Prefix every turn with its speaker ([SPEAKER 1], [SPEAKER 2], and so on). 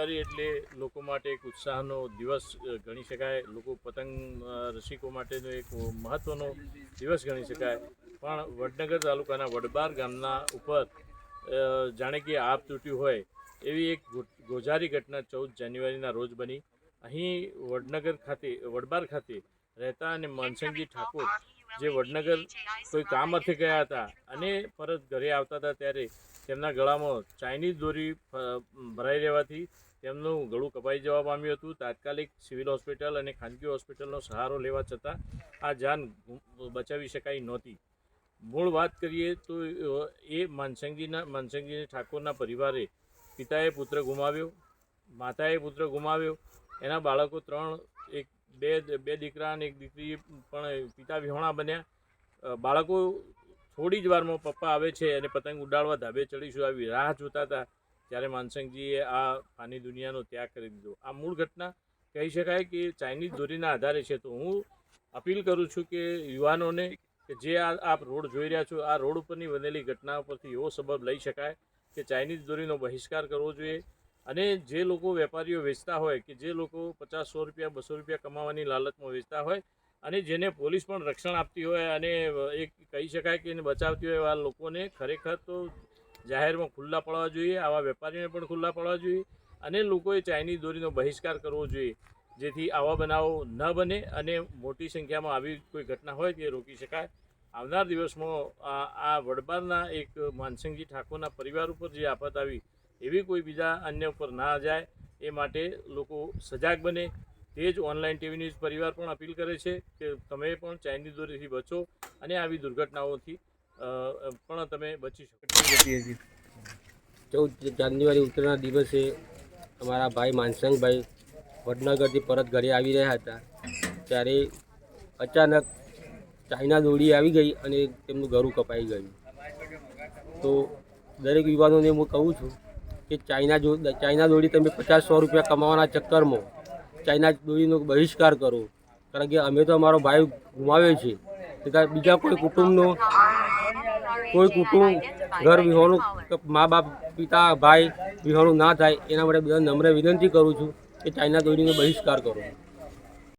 [SPEAKER 1] જાન્યુઆરી એટલે લોકો માટે એક ઉત્સાહનો દિવસ ગણી શકાય. લોકો પતંગ રસિકો માટેનો એક મહત્ત્વનો દિવસ ગણી શકાય. પણ વડનગર તાલુકાના વડબાર ગામના ઉપર જાણે કે આપ તૂટ્યું હોય, એવી એક ગોઝારી ઘટના ચૌદ જાન્યુઆરીના રોજ બની. અહીં વડનગર ખાતે, વડબાર ખાતે રહેતા અને માનસંગજી ઠાકોર, જે વડનગર કોઈ કામ અર્થે ગયા હતા અને પરત ઘરે આવતા હતા ત્યારે તેમના ગળામાં ચાઇનીઝ દોરી ભરાઈ રહેવાથી તેમનું ગળું કપાઈ જવા પામ્યું હતું. તાત્કાલિક સિવિલ હોસ્પિટલ અને ખાનગી હોસ્પિટલનો સહારો લેવા છતાં આ જાન બચાવી શકાઈ નહોતી. મૂળ વાત કરીએ તો એ માનસંગીના માનસંગજી ઠાકોરના પરિવારે પિતાએ પુત્ર ગુમાવ્યો, માતાએ પુત્ર ગુમાવ્યો. એના બાળકો ત્રણ, એક બે બે દીકરા અને એક દીકરી પણ પિતા વિહોણા બન્યા. બાળકો થોડી જ વારમાં પપ્પા આવે છે અને પતંગ ઉડાડવા ધાબે ચડીશું આવી રાહ જોતા હતા. ત્યારે માનસંગજીએ આ પાની દુનિયાનો ત્યાગ કરી દીધો. આ મૂળ ઘટના કહી શકાય કે ચાઇનીઝ દોરીના આધારે છે. તો હું અપીલ કરું છું કે યુવાનોને કે જે આ આપ રોડ જોઈ રહ્યા છો, આ રોડ ઉપરની બનેલી ઘટના પરથી એવો સબબ લઈ શકાય કે ચાઇનીઝ દોરીનો બહિષ્કાર કરવો જોઈએ અને જે લોકો વેપારીઓ વેચતા હોય કે જે લોકો પચાસ સો રૂપિયા, બસો રૂપિયા કમાવાની લાલચમાં વેચતા હોય અને જેને પોલીસ પણ રક્ષણ આપતી હોય અને એક કહી શકાય કે એને બચાવતી હોય એવા લોકોને ખરેખર તો જાહેરમાં ખુલ્લા પડવા જોઈએ, આવા વેપારીઓને પણ ખુલ્લા પડવા જોઈએ અને લોકોએ ચાઇનીઝ દોરીનો બહિષ્કાર કરવો જોઈએ, જેથી આવા બનાવો ન બને અને મોટી સંખ્યામાં આવી કોઈ ઘટના હોય તે રોકી શકાય. આવનાર દિવસમાં આ વડબારના એક માનસિંહજી ઠાકોરના પરિવાર ઉપર જે આફત આવી એવી કોઈ બીજા અન્ય ઉપર ના જાય એ માટે લોકો સજાગ બને તે જ ઓનલાઈન ટીવી ન્યૂઝ પરિવાર પણ અપીલ કરે છે કે તમે પણ ચાઇનીઝ દોરીથી બચો અને આવી દુર્ઘટનાઓથી પણ તમે બચી શકો.
[SPEAKER 2] ચૌદ જાન્યુઆરી ઉત્તરના દિવસે અમારા ભાઈ માનસંગભાઈ વડનગરથી પરત ઘરે આવી રહ્યા હતા. ત્યારે અચાનક ચાઇના દોડી આવી ગઈ અને તેમનું ગરું કપાઈ ગયું. તો દરેક યુવાનોને હું કહું છું કે ચાઇના જો, ચાઇના દોડી તમે પચાસ સો રૂપિયા કમાવાના ચક્કરમાં ચાઇના દોરીનો બહિષ્કાર કરો. કારણ કે અમે તો અમારો ભાઈ ગુમાવ્યો છે. બીજા કોઈ કુટુંબનો કોઈ કુટુંબ ઘર વિહોણું મા બાપ, પિતા, ભાઈ વિહોણું ના થાય, એના માટે બધા નમ્ર વિનંતી કરું છું કે ચાઇના દોરીનો બહિષ્કાર કરો.